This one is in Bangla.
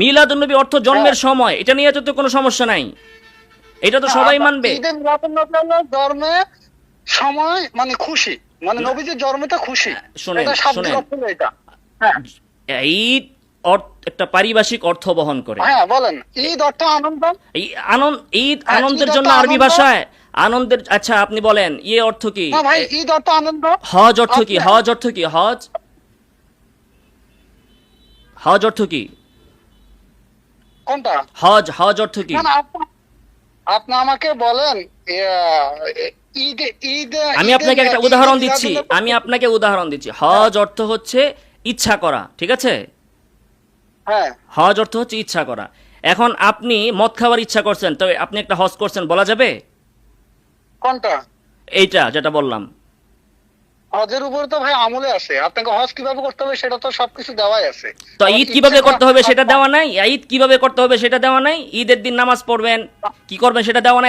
মিলাদুন্নবী অর্থ জন্মের সময়। এটা নিয়ে তো কোনো সমস্যা নাই। এটা তো সবাই মানবে। সময় মানে খুশি। মানে নবীজির জন্মটা খুশি। শোনেন, এটা শোনেন। এটা। হ্যাঁ। ঈদ একটা পারিভাষিক অর্থ বহন করে। হ্যাঁ বলেন। ঈদ অর্থ আনন্দ। এই আনন্দ ঈদ হ্যাঁ, আনন্দের জন্য আরবি ভাষায় আনন্দের আচ্ছা আপনি বলেন ইয়ে অর্থ কি? ভাই ঈদ অর্থ আনন্দ। হজ অর্থ কি? হজ অর্থ কি? হজ? হজ অর্থ কি? কোনটা? হজ হজ অর্থ কি? আপনি- আপনি আমাকে বলেন ঈদ ঈদ আমি আপনাকে একটা উদাহরণ দিচ্ছি। আমি আপনাকে উদাহরণ দিচ্ছি। হজ অর্থ হচ্ছে ইচ্ছা করা ঠিক আছে? হ্যাঁ। হজ অর্থ হচ্ছে ইচ্ছা করা। এখন আপনি মদ খাওয়ার ইচ্ছা করছেন তো আপনি একটা হজ করছেন বলা যাবে? কোনটা? এইটা যেটা বললাম। হজের উপরে তো ভাই আমলে আছে। আপনাকে হজ কীভাবে করতে হবে সেটা তো সবকিছু দেওয়াই আছে। তো ঈদ কীভাবে করতে হবে সেটা দেওয়া নাই? ঈদ কীভাবে করতে হবে সেটা দেওয়া নাই? ঈদের দিন নামাজ পড়বেন কি করবেন সেটা দেওয়া নাই?